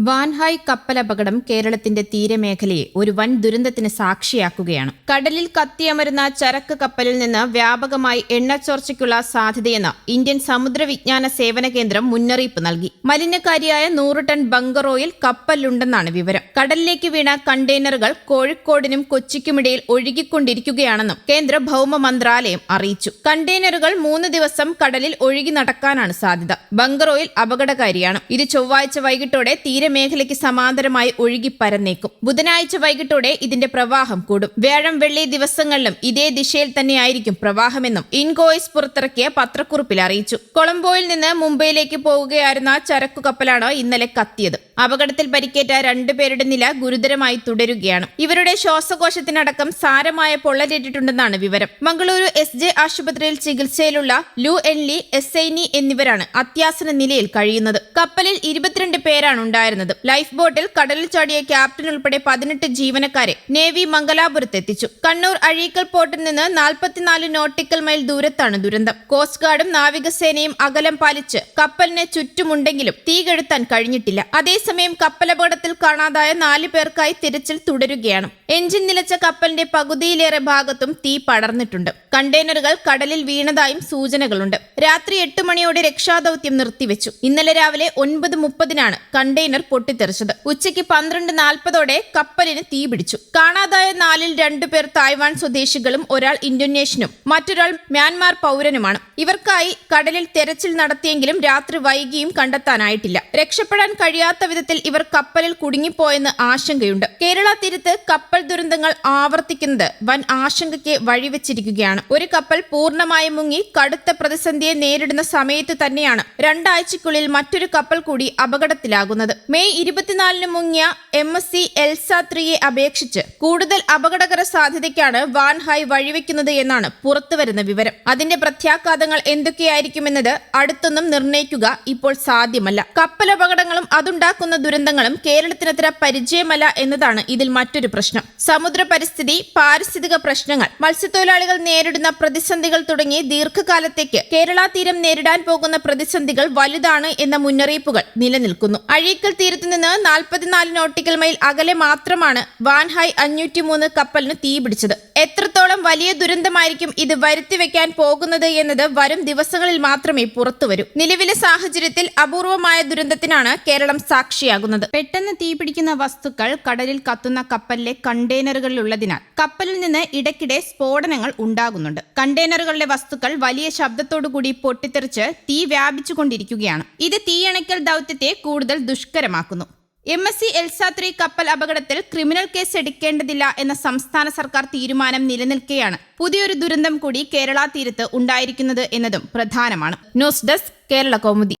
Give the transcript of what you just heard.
Wan Hai കപ്പലപകടം കേരളത്തിന്റെ തീരമേഖലയെ ഒരു വൻ ദുരന്തത്തിന് സാക്ഷിയാക്കുകയാണ്. കടലിൽ കത്തിയമരുന്ന ചരക്ക് കപ്പലിൽ നിന്ന് വ്യാപകമായി എണ്ണച്ചോർച്ചയ്ക്കുള്ള സാധ്യതയെന്ന് ഇന്ത്യൻ സമുദ്ര വിജ്ഞാന സേവന കേന്ദ്രം മുന്നറിയിപ്പ് നൽകി. മലിനക്കാരിയായ നൂറ് ടൺ ബങ്കർ ഓയിൽ കപ്പലിലുണ്ടെന്നാണ് വിവരം. കടലിലേക്ക് വീണ കണ്ടെയ്നറുകൾ കോഴിക്കോടിനും കൊച്ചിക്കുമിടയിൽ ഒഴുകിക്കൊണ്ടിരിക്കുകയാണെന്നും കേന്ദ്ര ഭൗമ മന്ത്രാലയം അറിയിച്ചു. കണ്ടെയ്നറുകൾ മൂന്ന് ദിവസം കടലിൽ ഒഴുകി നടക്കാനാണ് സാധ്യത. ബങ്കർ ഓയിൽ അപകടകാരിയാണ്. ഇത് ചൊവ്വാഴ്ച വൈകിട്ടോടെ തീരമേഖലയ്ക്ക് സമാന്തരമായി ഒഴുകി പരന്നേക്കും. ബുധനാഴ്ച വൈകിട്ടോടെ ഇതിന്റെ പ്രവാഹം കൂടും. വ്യാഴം വെള്ളി ദിവസങ്ങളിലും ഇതേ ദിശയിൽ തന്നെയായിരിക്കും പ്രവാഹമെന്നും ഇൻകോയിസ് പുറത്തിറക്കിയ പത്രക്കുറിപ്പിൽ അറിയിച്ചു. കൊളംബോയിൽ നിന്ന് മുംബൈയിലേക്ക് പോവുകയായിരുന്ന ചരക്കു കപ്പലാണ് ഇന്നലെ കത്തിയത്. അപകടത്തിൽ പരിക്കേറ്റ രണ്ടുപേരുടെ നില ഗുരുതരമായി തുടരുകയാണ്. ഇവരുടെ ശ്വാസകോശത്തിനടക്കം സാരമായ പൊള്ളലേറ്റിട്ടുണ്ടെന്നാണ് വിവരം. മംഗളൂരു എസ് ജെ ആശുപത്രിയിൽ ചികിത്സയിലുള്ള ലു എൻലി എസ് എന്നിവരാണ് അത്യാസന നിലയിൽ കഴിയുന്നത്. കപ്പലിൽ ഇരുപത്തിരണ്ട് പേരാണ് ഉണ്ടായിരുന്നത്. ലൈഫ് ബോട്ടിൽ കടലിൽ ചാടിയ ക്യാപ്റ്റൻ ഉൾപ്പെടെ പതിനെട്ട് ജീവനക്കാരെ നേവി മംഗലാപുരത്ത് എത്തിച്ചു കണ്ണൂർ അഴീക്കൽ പോർട്ടിൽ നിന്ന് നാൽപ്പത്തിനാല് നോട്ടിക്കൽ മൈൽ ദൂരത്താണ് ദുരന്തം. കോസ്റ്റ് ഗാർഡും നാവികസേനയും അകലം പാലിച്ച് കപ്പലിന് ചുറ്റുമുണ്ടെങ്കിലും തീ കെടുത്താൻ കഴിഞ്ഞിട്ടില്ല. അതേസമയം കപ്പലപകടത്തിൽ കാണാതായ നാല് പേർക്കായി തിരച്ചിൽ തുടരുകയാണ്. എഞ്ചിൻ നിലച്ച കപ്പലിന്റെ പകുതിയിലേറെ ഭാഗത്തും തീ പടർന്നിട്ടുണ്ട്. കണ്ടെയ്നറുകൾ കടലിൽ വീണതായും സൂചനകളുണ്ട്. രാത്രി എട്ട് മണിയോടെ രക്ഷാദൌത്യം നിർത്തിവെച്ചു. ഇന്നലെ രാവിലെ ഒൻപത് മുപ്പതിനാണ് കണ്ടെയ്നർ പൊട്ടിത്തെറിച്ചത്. ഉച്ചയ്ക്ക് പന്ത്രണ്ട് നാൽപ്പതോടെ കപ്പലിന് തീപിടിച്ചു കാണാതായ നാലിൽ രണ്ടു പേർ തായ്വാൻ സ്വദേശികളും ഒരാൾ ഇന്തോനേഷ്യനും മറ്റൊരാൾ മ്യാൻമാർ പൗരനുമാണ്. ഇവർക്കായി കടലിൽ തെരച്ചിൽ നടത്തിയെങ്കിലും രാത്രി വൈകിയും കണ്ടെത്താനായിട്ടില്ല. രക്ഷപ്പെടാൻ കഴിയാത്ത വിധത്തിൽ ഇവർ കപ്പലിൽ കുടുങ്ങിപ്പോയെന്ന് ആശങ്കയുണ്ട്. കേരള തീരത്ത് കപ്പൽ ദുരന്തങ്ങൾ ആവർത്തിക്കുന്നത് വൻ ആശങ്കയ്ക്ക് വഴിവെച്ചിരിക്കുകയാണ്. ഒരു കപ്പൽ പൂർണമായും മുങ്ങി കടുത്ത പ്രതിസന്ധിയെ നേരിടുന്ന സമയത്ത് തന്നെയാണ് രണ്ടാഴ്ചയ്ക്കുള്ളിൽ മറ്റൊരു കപ്പൽ കൂടി അപകടത്തിലാകുന്നത്. മെയ് ഇരുപത്തിനാലിന് മുങ്ങിയ എം എസ് സി എൽസ ത്രീയെ അപേക്ഷിച്ച് കൂടുതൽ അപകടകര സാധ്യതയ്ക്കാണ് വാൻഹായ് വഴിവെക്കുന്നത് എന്നാണ് പുറത്തുവരുന്ന വിവരം. അതിന്റെ പ്രത്യാഘാതങ്ങൾ എന്തൊക്കെയായിരിക്കുമെന്നത് അടുത്തൊന്നും നിർണയിക്കുക ഇപ്പോൾ സാധ്യമല്ല. കപ്പലപകടങ്ങളും അതുണ്ടാക്കുന്ന ദുരന്തങ്ങളും കേരളത്തിനത്ര പരിചയമല്ല എന്നതാണ് ഇതിൽ മറ്റൊരു പ്രശ്നം. സമുദ്ര പരിസ്ഥിതി പാരിസ്ഥിതിക പ്രശ്നങ്ങൾ മത്സ്യത്തൊഴിലാളികൾ നേരിടുന്ന പ്രതിസന്ധികൾ തുടങ്ങി ദീർഘകാലത്തേക്ക് കേരള തീരം നേരിടാൻ പോകുന്ന പ്രതിസന്ധികൾ വലുതാണ് എന്ന മുന്നറിയിപ്പുകൾ നിലനിൽക്കുന്നു. അഴീക്കൽ തീരത്ത് നിന്ന് നാൽപ്പത്തിനാല് നോട്ടിക്കൽ മൈൽ അകലെ മാത്രമാണ് വാൻഹായ് അഞ്ഞൂറ്റി മൂന്ന് കപ്പലിന് തീപിടിച്ചത് എത്രത്തോളം വലിയ ദുരന്തമായിരിക്കും ഇത് വരുത്തിവെക്കാൻ പോകുന്നത് എന്നത് വരും ദിവസങ്ങളിൽ മാത്രമേ പുറത്തുവരൂ നിലവിലെ സാഹചര്യത്തിൽ അപൂർവമായ ദുരന്തത്തിനാണ് കേരളം സാക്ഷിയാകുന്നത്. പെട്ടെന്ന് തീപിടിക്കുന്ന വസ്തുക്കൾ കടലിൽ കത്തുന്ന കപ്പലിലെ കണ്ടെയ്നറുകളിലുള്ളതിനാൽ കപ്പലിൽ നിന്ന് ഇടയ്ക്കിടെ സ്ഫോടനങ്ങൾ ഉണ്ടാകുന്നുണ്ട്. കണ്ടെയ്നറുകളിലെ വസ്തുക്കൾ വലിയ ശബ്ദത്തോടുകൂടി പൊട്ടിത്തെറിച്ച് തീ വ്യാപിച്ചുകൊണ്ടിരിക്കുകയാണ്. ഇത് തീയണയ്ക്കൽ ദൗത്യത്തെ കൂടുതൽ ദുഷ്കരമാക്കുന്നു M S C Elsa three കപ്പൽ അപകടത്തിൽ ക്രിമിനൽ കേസ് എടുക്കേണ്ടതില്ല എന്ന സംസ്ഥാന സർക്കാർ തീരുമാനം നിലനിൽക്കെയാണ് പുതിയൊരു ദുരന്തം കൂടി കേരള തീരത്ത് ഉണ്ടായിരിക്കുന്നത് എന്നതും പ്രധാനമാണ്. News desk Kerala Kaumudi.